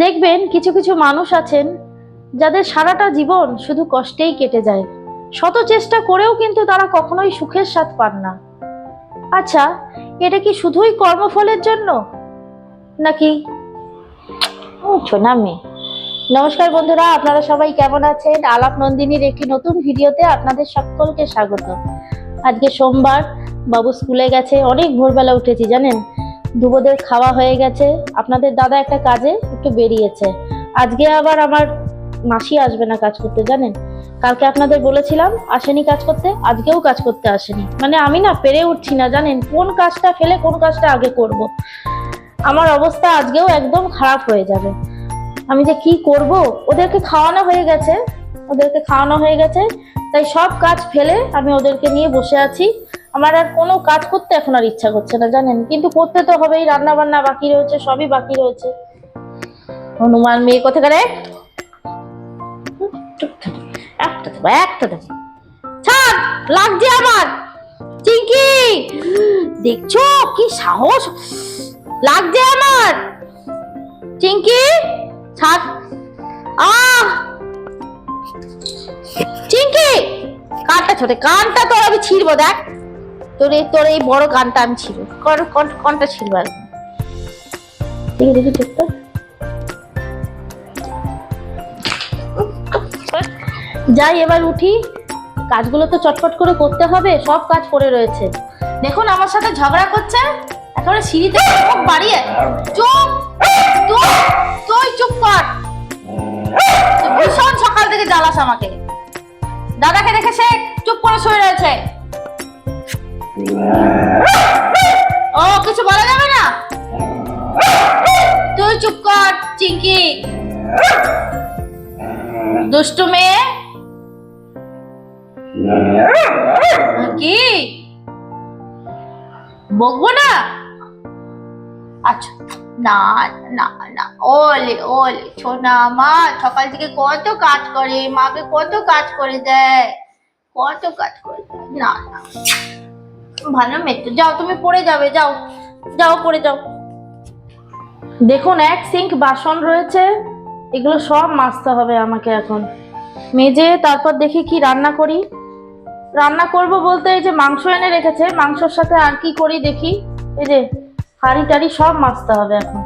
দেখবেন কিছু কিছু মানুষ আছেন যাদের সারাটা জীবন শুধু কষ্টেই কেটে যায়। শত চেষ্টা করেও কিন্তু তারা কখনোই সুখের স্বাদ পান না। আচ্ছা এটা কি শুধুই কর্মফলের জন্য? নাকি? ছোনা মেয়ে নমস্কার বন্ধুরা, আপনারা সবাই কেমন আছেন? আলাপ নন্দিনীর একটি নতুন ভিডিওতে আপনাদের সকলকে স্বাগত। আজকে সোমবার, বাবু স্কুলে গেছে, অনেক ভোরবেলা উঠেছি, জানেন? দুবোদের খাওয়া হয়ে গেছে। আপনাদের দাদা একটা কাজে একটু বেরিয়েছে। আজকে আবার আমার মাসি আসবে না কাজ করতে, জানেন? কালকে আপনাদের বলেছিলাম আসেনি কাজ করতে, আজকেও কাজ করতে আসেনি। মানে আমি না পেরে উঠছি না, জানেন? কোন কাজটা ফেলে কোন কাজটা আগে করব। আমার অবস্থা আজকেও একদম খারাপ হয়ে যাবে। আমি যে কি করব? ওদেরকে খাওয়ানো হয়ে গেছে। ওদেরকে খাওয়ানো হয়ে গেছে। তাই সব কাজ ফেলে আমি ওদেরকে নিয়ে বসে আছি। আমার আর কোনো কাজ করতে এখন আর ইচ্ছা করছে না, জানেন? কিন্তু করতে তো হবেই রান্না বান্না বাকি রয়েছে, সবই বাকি রয়েছে। হনুমান মেয়ে কোথাকারে? একটা দেবো একটা দেবো ছাড়, লাগছে আমার চিঙ্কি দেখছ কি সাহস? লাগছে আমার। চিঙ্কি ছাড়। আহ! চিঙ্কি কানটা ছোটে, কানটা তোর আমি ছিড়বো, দেখ। তোর এই তোর এই বড় গানটা আমি কন- কোনটা ছিড়বো আর যাই, এবার উঠি। কাজগুলো তো চটপট করে করতে হবে, সব কাজ পড়ে রয়েছে। দেখুন, আমার সাথে ঝগড়া করছে। একেবারে সিঁড়িতে মুখ বাড়িয়ে চুপ তুই তুই চুপ কর ভীষণ সকাল থেকে জ্বালাস আমাকে। দাদাকে দেখে সে চুপ করে শুয়ে রয়েছে। ও, কিছু বলা যাবে না? তুই চুপ কর চিঙ্কি দুষ্টু মেয়ে? কি? বকবো না? আচ্ছা না না না, ওলে ওলে ছোনা মা, সকাল থেকে কত কাজ করে, মাকে কত কাজ করে দেয়? কত কাজ করে দেয়? না না। ভালো মেয়ে যাও, তুমি পড়ে যাবে, যাও যাও, পড়ে যাও। দেখুন, এক সিঙ্ক বাসন রয়েছে, এগুলো সব মাজতে হবে আমাকে এখন। মেজে, তারপর দেখি কি রান্না করি। রান্না করব বলতে এই যে মাংস এনে রেখেছে, মাংসর সাথে আর কি করি দেখি। এই যে হাঁড়ি টাড়ি সব মাজতে হবে এখন।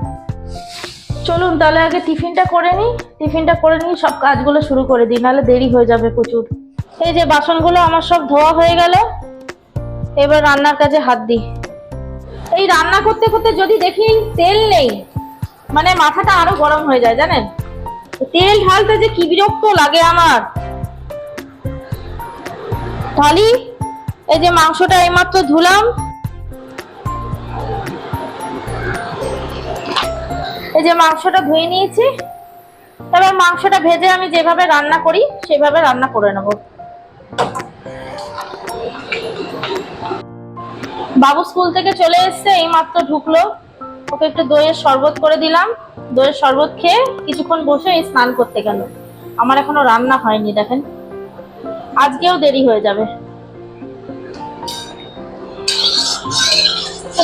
চলুন তাহলে আগে টিফিনটা করে নিই, টিফিনটা করে নিই সব কাজগুলো শুরু করে দিই, নাহলে দেরি হয়ে যাবে প্রচুর। এই যে বাসনগুলো আমার সব ধোয়া হয়ে গেল। এবার রান্নার কাজে হাত দিই। এই রান্না করতে করতে যদি দেখি তেল নেই মানে মাথাটা আরও গরম হয়ে যায়, জানেন? তেল ঢালতে যে কি বিরক্ত লাগে আমার। ঢালি, এই যে মাংসটা এইমাত্র ধুলাম। এই যে মাংসটা ধুয়ে নিয়েছি। তারপর মাংসটা ভেজে আমি যেভাবে রান্না করি, সেভাবে রান্না করে নেব। বাবু স্কুল থেকে চলে এসেছে, এইমাত্র ঢুকলো। ওকে একটু দইয়ের শরবত করে দিলাম। দইয়ের শরবত খেয়ে কিছুক্ষণ বসে এই স্নান করতে গেল। আমার এখনও রান্না হয়নি, দেখেন। আজকেও দেরি হয়ে যাবে।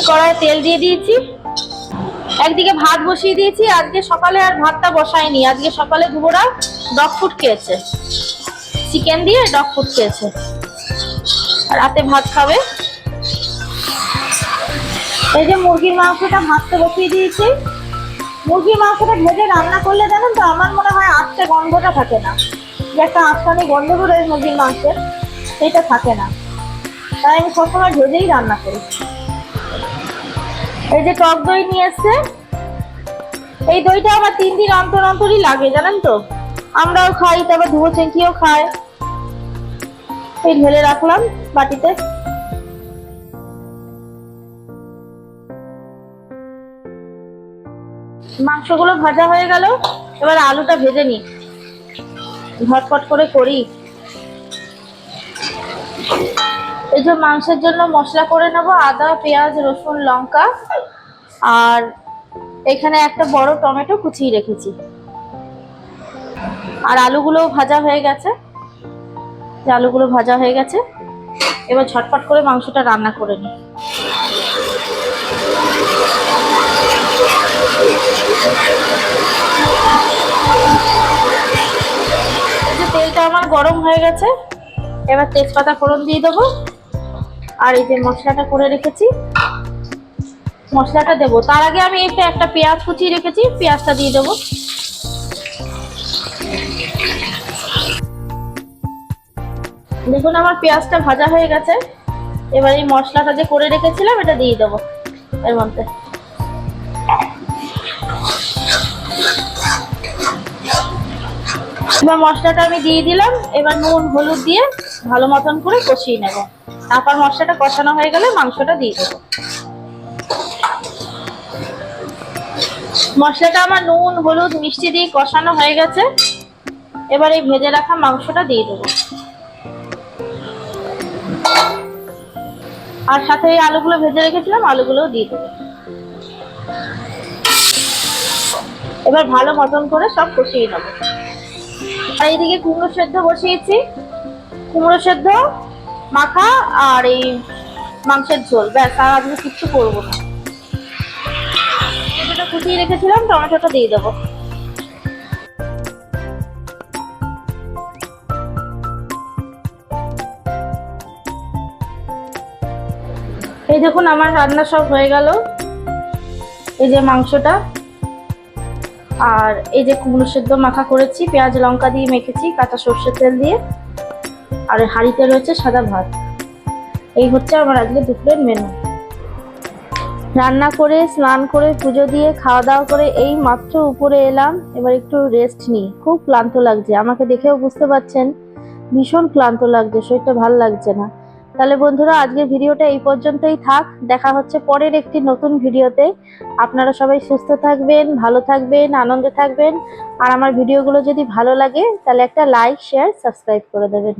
কড়াই তেল দিয়ে দিয়েছি। একদিকে ভাত বসিয়ে দিয়েছি, আজকে সকালে আর ভাতটা বসাইনি আজকে সকালে দুবোরা ডগ ফুড খেয়েছে। চিকেন দিয়ে ডগ ফুড খেয়েছে। রাতে ভাত খাবে এই যে মুরগির মাংসটা ভাতটা বসিয়ে দিয়েছি। মুরগির মাংসটা ভেজে রান্না করলে জানেন তো, আমার মনে হয় আটটা গন্ধটা থাকে না। যে একটা আটটানি গন্ধ বেরোয় মুরগির মাংসের, সেটা থাকে না। তাই আমি সবসময় ভেজেই রান্না করি। এই যে টক দই নিয়ে এসছে। এই দইটা আমার তিন দিন অন্তর অন্তরই লাগে, জানেন তো। আমরাও খাই তারপর ধুবো চেঙ্কিও খায় এই ঢেলে রাখলাম বাটিতে। মাংসগুলো ভাজা হয়ে গেল, এবার আলুটা ভেজে নি ঝটপট করে করি। এই যে মাংসের জন্য মশলা করে নেব, আদা, পেঁয়াজ, রসুন, লঙ্কা, আর এখানে একটা বড় টমেটো কুচিয়ে রেখেছি। আর আলুগুলো ভাজা হয়ে গেছে। যে আলুগুলো ভাজা হয়ে গেছে, এবার ঝটপট করে মাংসটা রান্না করে নিই। তেলটা আমার গরম হয়ে গেছে, এবার তেজপাতা ফোড়ন দিয়ে দেবো। আর এই যে মশলাটা করে রেখেছি, মশলাটা দেবো। তার আগে আমি একটা একটা পেঁয়াজ কুচিয়ে রেখেছি, পেঁয়াজটা দিয়ে দেবো। দেখুন আমার পেঁয়াজটা ভাজা হয়ে গেছে। এবার এই মশলাটা যে করে রেখেছিলাম, এটা দিয়ে দেবো এর মধ্যে। এবার মশলাটা আমি দিয়ে দিলাম। এবার নুন, হলুদ দিয়ে ভালো মতন করে কষিয়ে নেব। তারপর মশলাটা কষানো হয়ে গেলে মাংসটা দিয়ে দেবো। মশলাটা আমার নুন, হলুদ, মিষ্টি দিয়ে কষানো হয়ে গেছে। এবার এই ভেজে রাখা মাংসটা দিয়ে দেবো। আর সাথে এই আলুগুলো ভেজে রেখেছিলাম, আলুগুলোও দিয়ে দেবো। এবার ভালো মতন করে সব কষিয়ে নেব। আর এইদিকে কুমড়ো সেদ্ধ বসিয়েছি। কুমড়ো সেদ্ধ, মাখা আর এই মাংসের ঝোল। ব্যাস, আর আজকে কিচ্ছু করব না। টমেটোটা কুচিয়ে রেখেছিলাম, টমেটোটা দিয়ে দেবো। এই দেখুন, আমার রান্না সব হয়ে গেল। এই যে মাংসটা। আর এই যে কুমড়ো সেদ্ধ মাখা করেছি, পেঁয়াজ, লঙ্কা দিয়ে মেখেছি, কাঁচা সর্ষের তেল দিয়ে। আর হাঁড়িতে রয়েছে সাদা ভাত। এই হচ্ছে আমার আজকে দুপুরের মেনু রান্না করে, স্নান করে, পুজো দিয়ে খাওয়া দাওয়া করে এই মাত্র উপরে এলাম। এবার একটু রেস্ট নিই। খুব ক্লান্ত লাগছে। আমাকে দেখেও বুঝতে পারছেন, ভীষণ ক্লান্ত লাগছে। শরীরটা ভালো লাগছে না। তাহলে বন্ধুরা, আজকের ভিডিওটা এই পর্যন্তই থাক। দেখা হচ্ছে পরের একটি নতুন ভিডিওতে। আপনারা সবাই সুস্থ থাকবেন, ভালো থাকবেন, আনন্দে থাকবেন। আর আমার ভিডিওগুলো যদি ভালো লাগে, তাহলে একটা লাইক শেয়ার সাবস্ক্রাইব করে দেবেন।